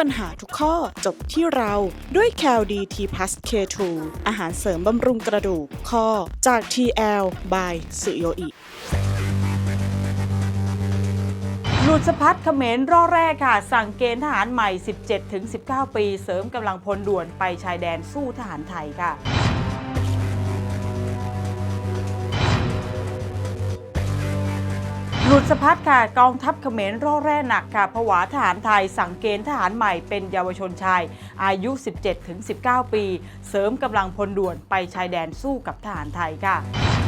ปัญหาทุกข้อจบที่เราด้วย c a l d t p l u s K2 อาหารเสริมบำรุงกระดูกข้อจาก TL by สุโยอิหลุดสะพัดเขมรร่อแรกค่ะ สั่งเกณฑ์ทหารใหม่ 17-19 ปี เสริมกำลังพลด่วนไปชายแดนสู้ทหารไทยค่ะ หลุดสะพัดค่ะกองทัพเขมรร่อแร่หนักค่ะผวาทหารไทยสั่งเกณฑ์ทหารใหม่เป็นเยาวชนชาย อายุ 17-19 ปี เสริมกำลังพลด่วนไปชายแดนสู้กับทหารไทยค่ะ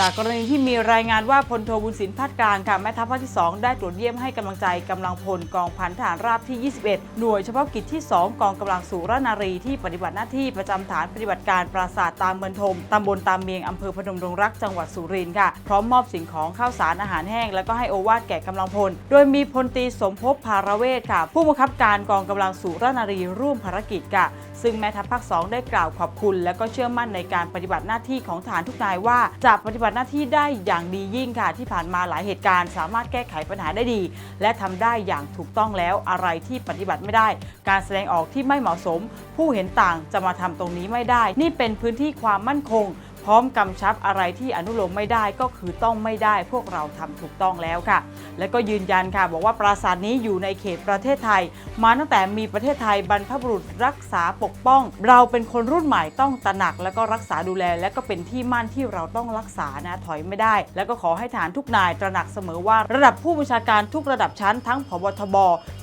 จากกรณีที่มีรายงานว่าพลโทบุญสินพัดกลางค่ะแม่ทัพภาคที่ 2 ได้ตรวจเยี่ยมให้กำลังใจกำลังพลกองพันทหารราบที่ 21 หน่วยเฉพาะกิจที่ 2 กองกำลังสุรนารีที่ปฏิบัติหน้าที่ประจำฐานปฏิบัติการปราสาทตามเมืองทมตำบลตามเมียงอำเภอพนมดงรักจังหวัดสุรินทร์ค่ะพร้อมมอบสิ่งของข้าวสารอาหารแห้ง แล้วก็ให้โอวาทแก่กำลังพล โดยมีพลตีสมภพภารเวศค่ะ ผู้บังคับการกองกำลังสุรนารีร่วมภารกิจค่ะ ซึ่งแม่ทัพภาค 2 ได้กล่าวขอบคุณและก็เชื่อมั่นในการปฏิบัติหน้าที่ของทหารทุกนายว่าจะปฏิบัติหน้าที่ได้อย่างดียิ่งค่ะ ที่ผ่านมาหลายเหตุการณ์ สามารถแก้ไขปัญหาได้ดี และทำได้อย่างถูกต้องแล้วอะไรที่ปฏิบัติไม่ได้ การแสดงออกที่ไม่เหมาะสม ผู้เห็นต่างจะมาทำตรงนี้ไม่ได้ นี่เป็นพื้นที่ความมั่นคง พร้อมกำชับอะไรที่อนุโลมไม่ได้ก็คือต้องไม่ได้พวกเราทำถูกต้องแล้วค่ะ และก็ยืนยันค่ะ บอกว่าปราสาทนี้อยู่ในเขตประเทศไทย มาตั้งแต่มีประเทศไทยบรรพบุรุษรักษาปกป้อง เราเป็นคนรุ่นใหม่ต้องตระหนัก แล้วก็รักษาดูแล และก็เป็นที่มั่นที่เราต้องรักษานะถอยไม่ได้ แล้วก็ขอให้ฐานทุกนายตระหนักเสมอว่า ระดับผู้บัญชาการทุกระดับชั้นทั้งผบทบ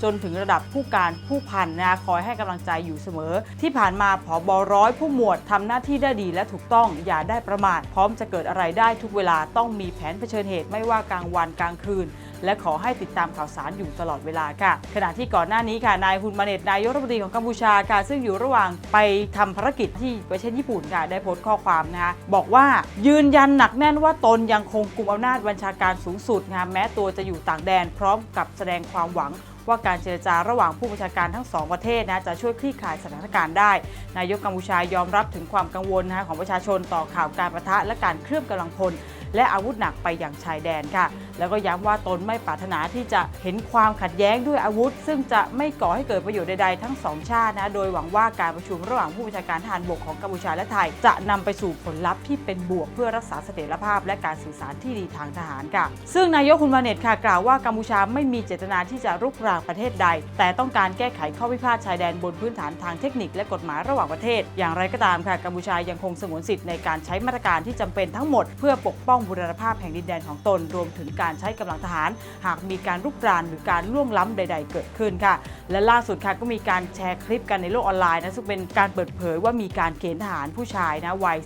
จนถึงระดับผู้การผู้พันนะคอยให้กำลังใจอยู่เสมอ ที่ผ่านมาผบร้อยผู้หมวดทำหน้าที่ได้ดีและถูกต้องอย่าได้ประมาทพร้อมจะเกิดอะไรได้ทุกเวลาต้องมีแผนเผชิญเหตุไม่ว่ากลางวันกลางคืน และขอให้ติดตามข่าวสารอยู่ตลอดเวลาค่ะ ขณะที่ก่อนหน้านี้ค่ะนายฮุนมาเนตนายกรัฐมนตรีของกัมพูชาค่ะซึ่งอยู่ระหว่างไปทำภารกิจที่ประเทศญี่ปุ่นค่ะได้โพสต์ข้อความนะคะบอกว่ายืนยันหนักแน่นว่าตนยังคงกลุ่มอำนาจบัญชาการสูงสุดนะคะแม้ตัวจะอยู่ต่างแดน พร้อมกับแสดงความหวังว่าการเจรจาระหว่างผู้บัญชาการทั้งสองประเทศนะจะช่วยคลี่คลายสถานการณ์ได้ นายกกัมพูชายอมรับถึงความกังวลนะคะของประชาชนต่อข่าวการประทะและการเคลื่อนกำลังพลและอาวุธหนักไปอย่างชายแดนค่ะแล้วก็ย้ำว่าตนไม่ปรารถนาที่จะเห็นความขัดแย้งด้วยอาวุธ ซึ่งจะไม่ก่อให้เกิดประโยชน์ใดๆทั้งสองชาตินะโดยหวังว่าการประชุมระหว่างผู้บัญชาการทหารบกของกัมพูชาและไทย จะนำไปสู่ผลลัพธ์ที่เป็นบวกเพื่อรักษาเสถียรภาพ และการสื่อสารที่ดีทางทหารค่ะ ซึ่งนายกคุณมาเนตค่ะกล่าวว่ากัมพูชาไม่มีเจตนาที่จะรุกรานประเทศใด แต่ต้องการแก้ไขข้อพิพาทชายแดนบนพื้นฐานทางเทคนิคและกฎหมายระหว่างประเทศ อย่างไรก็ตามค่ะกัมพูชายังคงสงวนสิทธิ์ในการใช้มาตรการที่จำเป็นทั้งหมด เพื่อปกป้องบูรณภาพแห่งดินแดนของตนรวมถึงการใช้กำลังทหาร หากมีการรุกรานหรือการล่วงล้ำใด ๆ เกิดขึ้นค่ะ และล่าสุดค่ะก็มีการแชร์คลิปกันในโลกออนไลน์นะซึ่งเป็นการเปิดเผยว่ามีการเกณฑ์ทหารผู้ชายนะวัย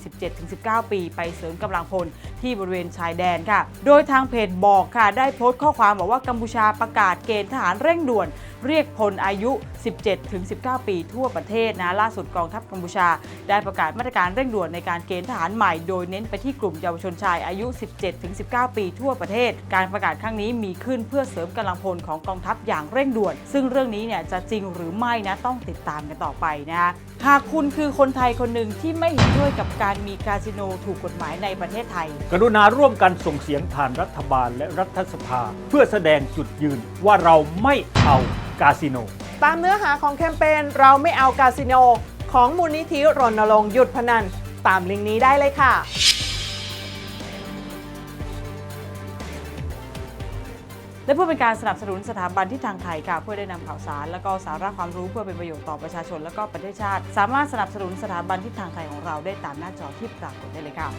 17-19 ปี ไปเสริมกำลังพลที่บริเวณชายแดนค่ะ โดยทางเพจบอกค่ะได้โพสต์ข้อความบอกว่ากัมพูชาประกาศเกณฑ์ทหารเร่งด่วน เรียกพลอายุ 17-19 ปีทั่วประเทศนะล่าสุดกองทัพกัมพูชา ได้ประกาศมาตรการเร่งด่วนในการเกณฑ์ทหารใหม่ โดยเน้นไปที่กลุ่มเยาวชนชายอายุ 17-19 ปีทั่วประเทศ การประกาศครั้งนี้มีขึ้นเพื่อเสริมกำลังพลของกองทัพอย่างเร่งด่วน ซึ่งเรื่องนี้เนี่ยจะจริงหรือไม่นะต้องติดตามกันต่อไปนะหากคุณคือคนไทยคนหนึ่งที่ไม่เห็นด้วยกับการมีคาสิโนถูกกฎหมายในประเทศไทย กรุณาร่วมกันส่งเสียงผ่านรัฐบาลและรัฐสภา เพื่อแสดงจุดยืนว่าเราไม่เอากาสิโน ตามเนื้อหาของแคมเปญเราไม่เอากาสิโน ของมูลนิธิรณรงค์หยุดพนัน ตามลิงก์นี้ได้เลยค่ะ และเพื่อเป็นการสนับสนุนสถาบันที่ทางไทยค่ะเพื่อได้นำข่าวสาร และก็สาระความรู้เพื่อเป็นประโยชน์ต่อประชาชน และก็ประเทศชาติ สามารถสนับสนุนสถาบันที่ทางไทยของเราได้ตามหน้าจอที่ปรากฏได้เลยค่ะ